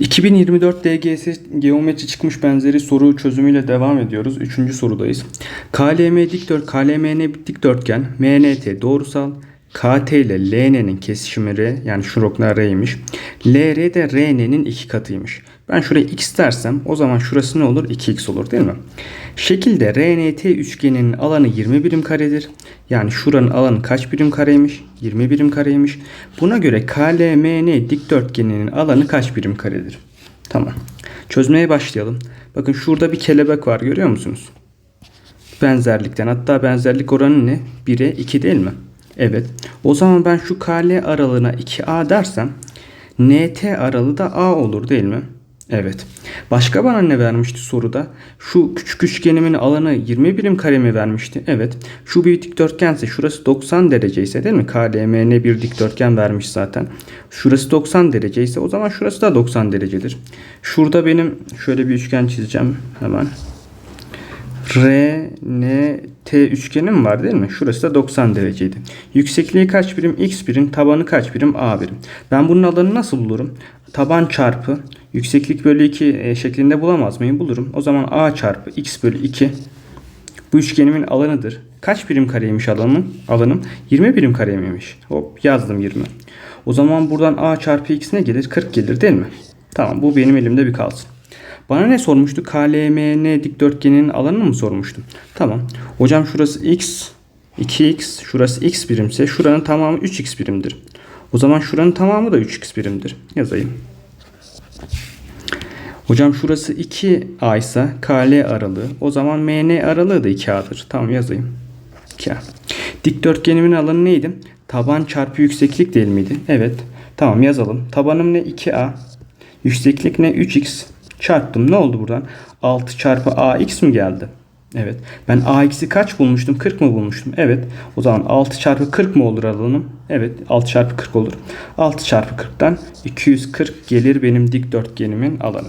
2024 DGS geometri çıkmış benzeri soru çözümüyle devam ediyoruz. Üçüncü sorudayız. KLM dikdört, KLMN dikdörtgen, MNT doğrusal, KT ile LN'nin kesişimi R yani şu nokta R'ymiş. LR de RN'nin iki katıymış. Ben şuraya x dersem o zaman şurası ne olur? 2x olur değil mi? Şekilde RNT üçgeninin alanı 20 birim karedir. Yani şuranın alanı kaç birim kareymiş? 20 birim kareymiş. Buna göre KLMN dikdörtgeninin alanı kaç birim karedir? Tamam. Çözmeye başlayalım. Bakın şurada bir kelebek var görüyor musunuz? Benzerlikten. Hatta benzerlik oranı ne? 1'e 2 değil mi? Evet. O zaman ben şu KL aralığına 2A dersem NT aralığı da A olur değil mi? Evet. Başka bana ne vermişti soruda? Şu küçük üçgenimin alanı 20 birim kare mi vermişti? Evet. Şu bir dikdörtgense şurası 90 derece ise değil mi? KLMN bir dikdörtgen vermiş zaten. Şurası 90 derece ise o zaman şurası da 90 derecedir. Şurada benim şöyle bir üçgen çizeceğim hemen. R, N, T üçgenim var değil mi? Şurası da 90 dereceydi. Yüksekliği kaç birim? X birim. Tabanı kaç birim? A birim. Ben bunun alanını nasıl bulurum? Taban çarpı yükseklik bölü 2 şeklinde bulamaz mıyım? Bulurum. O zaman A çarpı X bölü 2 bu üçgenimin alanıdır. Kaç birim kareymiş alanım? Alanım 20 birim kareymiş. Hop yazdım 20. O zaman buradan A çarpı X ne gelir? 40 gelir değil mi? Tamam bu benim elimde bir kalsın. Bana ne sormuştu? KLMN dikdörtgeninin alanını mı sormuştu? Tamam. Hocam şurası x, 2x, şurası x birimse şuranın tamamı 3x birimdir. O zaman şuranın tamamı da 3x birimdir. Yazayım. Hocam şurası 2a ise KL aralığı. O zaman MN aralığı da 2a'dır. Tamam yazayım. 2a. Dikdörtgenimin alanı neydi? Taban çarpı yükseklik değil miydi? Evet. Tamam yazalım. Tabanım ne? 2a. Yükseklik ne? 3x. Çarptım. Ne oldu buradan? 6 çarpı ax mi geldi? Evet. Ben ax'i kaç bulmuştum? 40 mı bulmuştum? Evet. O zaman 6 çarpı 40 mı olur alanım? Evet. 6 çarpı 40 olur. 6 çarpı 40'tan 240 gelir benim dikdörtgenimin alanı.